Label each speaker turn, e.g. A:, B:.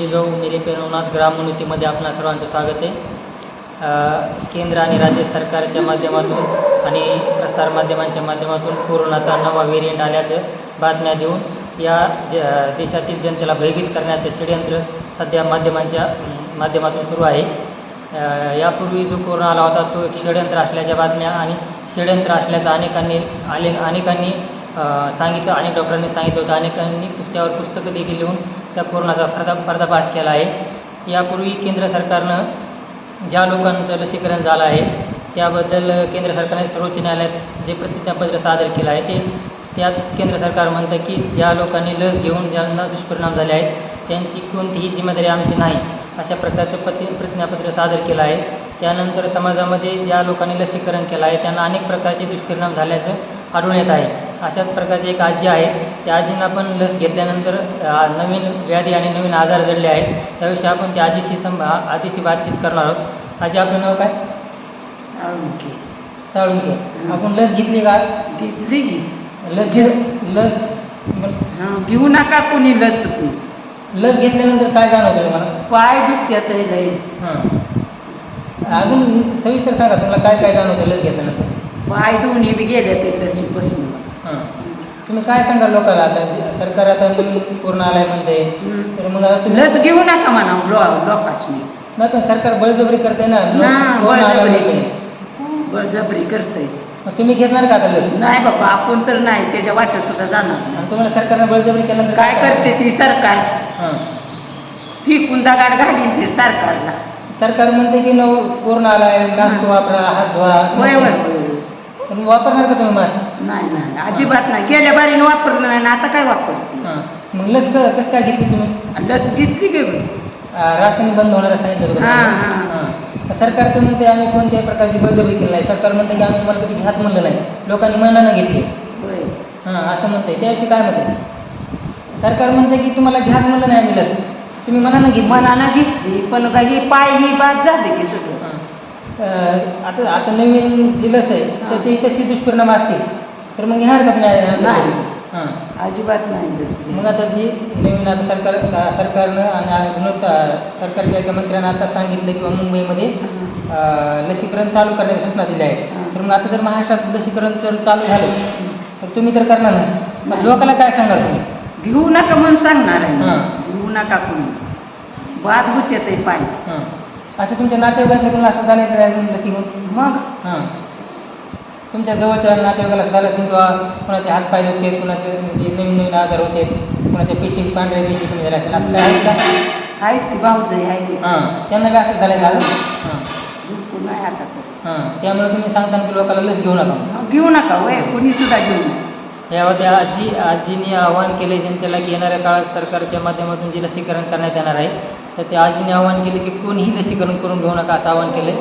A: जिजाऊ मेरे पेरवनाथ ग्रामोन्नतीमध्ये आपणा सर्वांचं स्वागत आहे. केंद्र आणि राज्य सरकारच्या माध्यमातून आणि प्रसारमाध्यमांच्या माध्यमातून कोरोनाचा नवा व्हेरियंट आल्याचं बातम्या देऊन या ज देशातील जनतेला भयभीत करण्याचं षडयंत्र सध्या माध्यमांच्या माध्यमातून सुरू आहे. यापूर्वी जो कोरोना आला होता तो एक षडयंत्र असल्याच्या बातम्या आणि षडयंत्र असल्याचं अनेकांनी आले अनेकांनी सांगितलं अनेक डॉक्टरांनी सांगितलं होतं. अनेकांनी पुस्त्यावर पुस्तकं देखील लिहून त्या कोरोनाचा पर्दा पर्दाफाश केला आहे. यापूर्वी केंद्र सरकारनं ज्या लोकांचं लसीकरण झालं आहे त्याबद्दल केंद्र सरकारने सर्वोच्च न्यायालयात जे प्रतिज्ञापत्र सादर केलं आहे ते त्याच केंद्र सरकार म्हणतं की ज्या लोकांनी लस घेऊन ज्यांना दुष्परिणाम झाले आहेत त्यांची कोणतीही जिम्मेदारी आमची नाही अशा प्रकारचं प्रति प्रतिज्ञापत्र सादर केलं आहे. त्यानंतर समाजामध्ये ज्या लोकांनी लसीकरण केलं आहे त्यांना अनेक प्रकारचे दुष्परिणाम झाल्याचं आढळून येत आहे. अशाच प्रकारचे एक आजी आहे त्या आजींना पण लस घेतल्यानंतर नवीन व्याधी आणि नवीन आजार जडले आहेत. त्याविषयी आपण त्या आजीशी सं आजीशी बातचीत करणार आहोत. आजी आपलं नाव काय?
B: साळुंके.
A: साळुंके. आपण लस घेतली का?
B: घेतली की.
A: लस घे लस
B: हां घेऊ नका कोणी लस.
A: लस घेतल्यानंतर काय जाणवतं तुम्हाला?
B: पाय दुखत्यात लय
A: हां अजून सविस्तर सांगा तुम्हाला काय काय जाणवतं लस घेतल्यानंतर?
B: पाय दोन्ही बी गेल्या ते लसीपासून.
A: हां. तुम्ही काय सांगाल लोकांना आता? सरकार आता नवीन पूर्ण आलाय म्हणते. तर मग आता तुम्ही
B: लस घेऊ नका म्हणा लोकांनी
A: नाही पण सरकार बळजबरी करते ना? लोक
B: ना,
A: कोण आलं
B: बळजबरी. करतंय.
A: मग तुम्ही घेणार का आता लस?
B: नाही बाबा आपण तर नाही त्याच्या वाटत सुद्धा जाणार नाही.
A: आणि तुम्हाला सरकारनं बळजबरी केल्यानंतर
B: काय करते ती सरकार?
A: हां.
B: फिकून दगाड घालीन ते सरकारला.
A: सरकार म्हणते की नव पूर्ण आलाय मास्क वापरा हात धुवा असं म्हणते. पण वापरणार का तुम्ही मास्क
B: नाही नाही अजिबात नाही. गेल्या बारीनं वापरलं नाही ना आता काय वापरते
A: हां. मग लस क कसं काय घेतली तुम्ही?
B: लस घेतली की?
A: अं, राशन बंद होणार सांगितलं होतं
B: हां,
A: तुम्हाला.
B: हां.
A: हां. सरकार तर म्हणते आम्ही कोणत्याही प्रकारची बळजबरी केली नाही. सरकार म्हणते की आम्ही तुम्हाला कधी घ्याच म्हणलं नाही. लोकांनी मनानं घेतली.
B: होय.
A: हां असं म्हणते त्याविषयी काय म्हणते सरकार म्हणते की तुम्हाला घ्याच म्हणलं नाही आम्ही लस. तुम्ही मनानं घेतली.
B: मनानं घेतली पण काही पाय ही बाद झाले की सगळं.
A: आता आता नवीन जी लस आहे. त्याचे तशी दुष्परिणाम असतील तर मग घेणार का तुम्ही
B: नाही.
A: हां.
B: अजिबात नाही लस
A: मग आता जी नवीन आता सरकार सरकारनं आणि सरकारच्या एका मंत्र्यानं आता सांगितलं किंवा मुंबईमध्ये लसीकरण चालू करण्याच्या सूचना दिल्या आहेत
B: हां.
A: तर मग आता जर महाराष्ट्रात लसीकरण जर चालू झालं तर तुम्ही तर करणार नाही. मग
B: नाही.
A: लोकांना काय सांगाल तुम्ही?
B: घेऊ नका म्हणून सांगणार आहे. घेऊ नका कोणी. बाद होत्यात आहे पाय.
A: हां. असं तुमच्या नातेवाईकातलं कोणाला असं झालं का लसी घेऊन
B: मग?
A: हां. तुमच्या जवळच्या नातेवाईकाला असं झालं असेल किंवा कोणाचे हात पाय दुखते कोणाचे म्हणजे नवीन नवीन आजार होते कोणाच्या पेशी पांढऱ्या पेशी कमी झाल्या असेल असं काय आहे का?
B: आहेत की भाऊजाई आहे
A: हां. त्यांना बी असं झालं झालं हां.
B: दुखू नाही आता तर.
A: हां. त्यामुळे तुम्ही सांगता की लोकांना लस घेऊ नका.
B: मग घेऊ नका वय कोणी सुद्धा घेऊ नका.
A: यावर त्या आजी आजीने आवाहन केले जनतेला की येणाऱ्या काळात सरकारच्या माध्यमातून जे लसीकरण करण्यात येणार आहे तर त्या आजीने आवाहन केले की कोणीही लसीकरण करून घेऊ नका असं आवाहन केले.